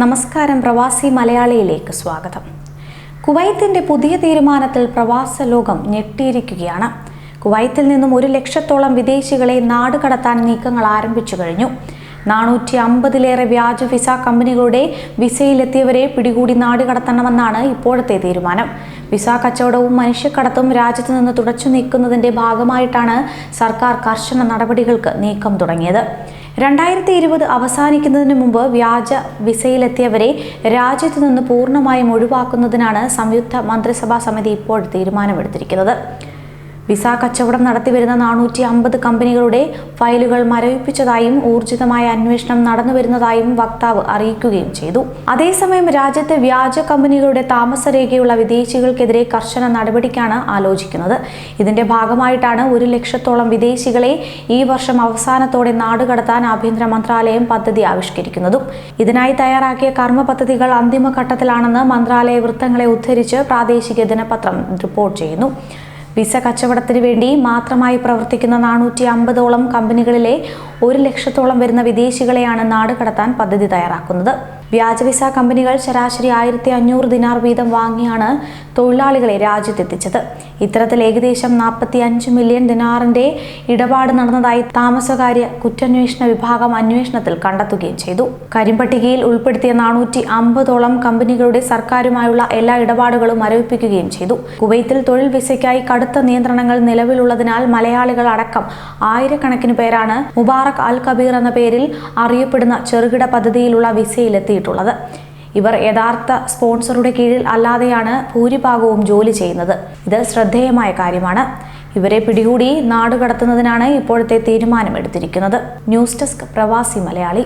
നമസ്കാരം പ്രവാസി മലയാളിയിലേക്ക് സ്വാഗതം. കുവൈത്തിന്റെ പുതിയ തീരുമാനത്തിൽ പ്രവാസ ലോകം ഞെട്ടിയിരിക്കുകയാണ്. കുവൈത്തിൽ നിന്നും ഒരു ലക്ഷത്തോളം വിദേശികളെ നാട് കടത്താൻ നീക്കങ്ങൾ ആരംഭിച്ചു കഴിഞ്ഞു. നാനൂറ്റി അമ്പതിലേറെ വ്യാജ വിസ കമ്പനികളുടെ വിസയിലെത്തിയവരെ പിടികൂടി നാട് കടത്തണമെന്നാണ് ഇപ്പോഴത്തെ തീരുമാനം. വിസ കച്ചവടവും മനുഷ്യക്കടത്തും രാജ്യത്ത് നിന്ന് തുടച്ചു നീക്കുന്നതിന്റെ ഭാഗമായിട്ടാണ് സർക്കാർ കർശന നടപടികൾക്ക് നീക്കം തുടങ്ങിയത്. രണ്ടായിരത്തി ഇരുപത് അവസാനിക്കുന്നതിന് മുമ്പ് വ്യാജ വിസയിലെത്തിയവരെ രാജ്യത്ത് നിന്ന് പൂർണമായും ഒഴിവാക്കുന്നതിനാണ് സംയുക്ത മന്ത്രിസഭാ സമിതി ഇപ്പോൾ തീരുമാനമെടുത്തിരിക്കുന്നത്. വിസ കച്ചവടം നടത്തിവരുന്ന നാനൂറ്റി അമ്പത് കമ്പനികളുടെ ഫയലുകൾ മരവിപ്പിച്ചതായും ഊർജിതമായ അന്വേഷണം നടന്നുവരുന്നതായും വക്താവ് അറിയിക്കുകയും ചെയ്തു. അതേസമയം രാജ്യത്തെ വ്യാജ കമ്പനികളുടെ താമസരേഖയുള്ള വിദേശികൾക്കെതിരെ കർശന നടപടിക്കാണ് ആലോചിക്കുന്നത്. ഇതിന്റെ ഭാഗമായിട്ടാണ് ഒരു ലക്ഷത്തോളം വിദേശികളെ ഈ വർഷം അവസാനത്തോടെ നാടുകടത്താൻ ആഭ്യന്തര മന്ത്രാലയം പദ്ധതി ആവിഷ്കരിക്കുന്നതും. ഇതിനായി തയ്യാറാക്കിയ കർമ്മ പദ്ധതികൾ അന്തിമഘട്ടത്തിലാണെന്ന് മന്ത്രാലയ വൃത്തങ്ങളെ ഉദ്ധരിച്ച് പ്രാദേശിക ദിനപത്രം റിപ്പോർട്ട് ചെയ്യുന്നു. വിസ കച്ചവടത്തിന് വേണ്ടി മാത്രമായി പ്രവർത്തിക്കുന്ന നാനൂറ്റി അമ്പതോളം കമ്പനികളിലെ ഒരു ലക്ഷത്തോളം വരുന്ന വിദേശികളെയാണ് നാട് കടത്താൻ പദ്ധതി തയ്യാറാക്കുന്നത്. വ്യാജ വിസ കമ്പനികൾ ശരാശരി ആയിരത്തി അഞ്ഞൂറ് ദിനാർ വീതം വാങ്ങിയാണ് തൊഴിലാളികളെ രാജ്യത്തെത്തിച്ചത്. ഇത്തരത്തിൽ ഏകദേശം നാൽപ്പത്തി അഞ്ച് മില്യൺ ദിനാറിന്റെ ഇടപാട് നടന്നതായി താമസകാര്യ കുറ്റാന്വേഷണ വിഭാഗം അന്വേഷണത്തിൽ കണ്ടെത്തുകയും ചെയ്തു. കരിമ്പട്ടികയിൽ ഉൾപ്പെടുത്തിയ നാനൂറ്റി അമ്പതോളം കമ്പനികളുടെ സർക്കാരുമായുള്ള എല്ലാ ഇടപാടുകളും മരവിപ്പിക്കുകയും ചെയ്തു. കുവൈത്തിൽ തൊഴിൽ വിസയ്ക്കായി കടുത്ത നിയന്ത്രണങ്ങൾ നിലവിലുള്ളതിനാൽ മലയാളികൾ അടക്കം ആയിരക്കണക്കിന് പേരാണ് മുബാറക് അൽ കബീർ എന്ന പേരിൽ അറിയപ്പെടുന്ന ചെറുകിട പദ്ധതിയിലുള്ള വിസയിലെത്തിയിട്ടുള്ളത് ഇവർ യഥാർത്ഥ സ്പോൺസറുടെ കീഴിൽ അല്ലാതെയാണ് ഭൂരിഭാഗവും ജോലി ചെയ്യുന്നത്. ഇത് ശ്രദ്ധേയമായ കാര്യമാണ്. ഇവരെ പിടികൂടി നാടുകടത്തുന്നതിനാണ് ഇപ്പോഴത്തെ തീരുമാനമെടുത്തിരിക്കുന്നത്. ന്യൂസ് ഡെസ്ക് പ്രവാസി മലയാളി.